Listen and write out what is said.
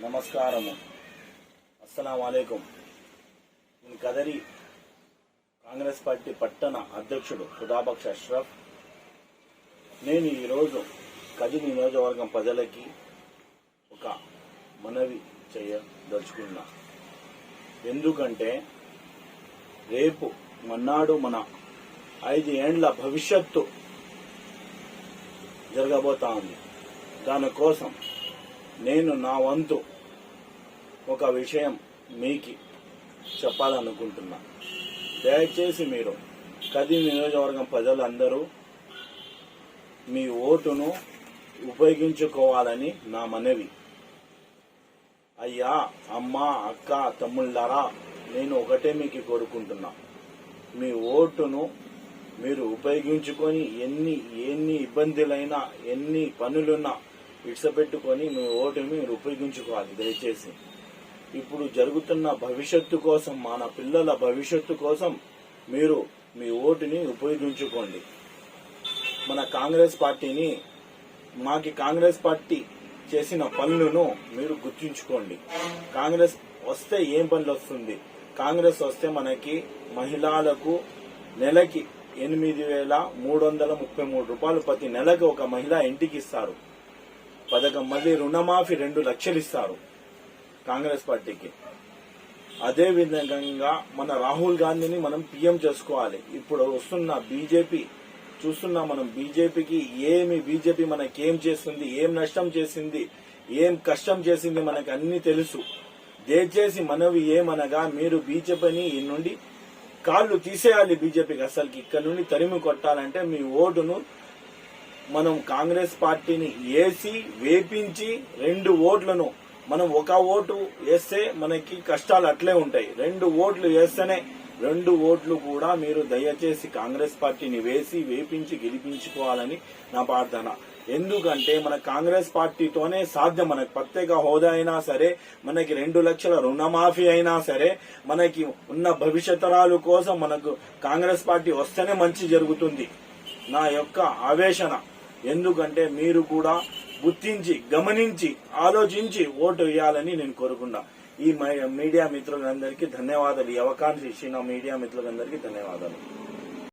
నమస్కారము. అస్సలం అలైకుం నేను కదరి కాంగ్రెస్ పార్టీ పట్టణ అధ్యక్షుడు ఖుదాబక్ష్ అష్రఫ్. నేను ఈరోజు కదిరి నియోజకవర్గం ప్రజలకి ఒక మనవి చేయదలుచుకున్నా. ఎందుకంటే రేపు మన్నాడు మన ఐదు ఏండ్ల భవిష్యత్తు జరగబోతా ఉంది. దానికోసం నేను నా వంతు ఒక విషయం మీకు చెప్పాలనుకుంటున్నా. దయచేసి మీరు కది నియోజకవర్గం ప్రజలందరూ మీ ఓటును ఉపయోగించుకోవాలని నా మనవి. అయ్యా అమ్మ అక్క తమ్ముళ్ళారా నేను ఒకటే మీకు కోరుకుంటున్నా. మీ ఓటును మీరు ఉపయోగించుకొని ఎన్ని ఎన్ని ఇబ్బందులైనా ఎన్ని పనులున్నా విడిచిపెట్టుకొని మీ ఓటుని మీరు ఉపయోగించుకోవాలి దయచేసి. ఇప్పుడు జరుగుతున్న భవిష్యత్తు కోసం మన పిల్లల భవిష్యత్తు కోసం మీరు మీ ఓటుని ఉపయోగించుకోండి. మన కాంగ్రెస్ పార్టీని మాకి కాంగ్రెస్ పార్టీ చేసిన పనులను మీరు గుర్తుంచుకోండి. కాంగ్రెస్ వస్తే ఏం పనులు వస్తుంది? కాంగ్రెస్ వస్తే మనకి మహిళలకు నెలకి ఎనిమిది వేల మూడు వందల ముప్పై మూడు రూపాయలు ప్రతి నెలకు ఒక మహిళ ఇంటికి ఇస్తారు. పథకం మళ్ళీ రుణమాఫీ రెండు లక్షలు ఇస్తారు కాంగ్రెస్ పార్టీకి. అదే విధంగా మన రాహుల్ గాంధీని మనం పీఎం చేసుకోవాలి. ఇప్పుడు వస్తున్న బీజేపీ చూస్తున్నా మనం బీజేపీకి ఏమి బీజేపీ మనకేం చేస్తుంది ఏం నష్టం చేసింది ఏం కష్టం చేసింది మనకు అన్ని తెలుసు. దయచేసి మనవి ఏమనగా మీరు బీజేపీని ఈ నుండి కాళ్ళు తీసేయాలి బీజేపీకి. అసలుకి ఇక్కడ నుండి తరిమి కొట్టాలంటే మీ ఓటును మనం కాంగ్రెస్ పార్టీని వేసి వేపించి రెండు ఓట్లను మనం ఒక ఓటు వేస్తే మనకి కష్టాలు అట్లే ఉంటాయి. రెండు ఓట్లు వేస్తేనే రెండు ఓట్లు కూడా మీరు దయచేసి కాంగ్రెస్ పార్టీని వేసి వేపించి గెలిపించుకోవాలని నా ప్రార్థన. ఎందుకంటే మన కాంగ్రెస్ పార్టీతోనే సాధ్యం. మనకి ప్రత్యేక హోదా అయినా సరే మనకి రెండు లక్షల రుణమాఫీ అయినా సరే మనకి ఉన్న భవిష్యత్తరాలు కోసం మనకు కాంగ్రెస్ పార్టీ వస్తేనే మంచి జరుగుతుంది. నా యొక్క ఆవేశన. ఎందుకంటే మీరు కూడా గుర్తించి గమనించి ఆలోచించి ఓటు వేయాలని నేను కోరుకున్నా ఈ మై- మీడియా మిత్రులందరికీ ధన్యవాదాలు. ఈ అవకాశం ఇచ్చిన మీడియా మిత్రులందరికీ ధన్యవాదాలు.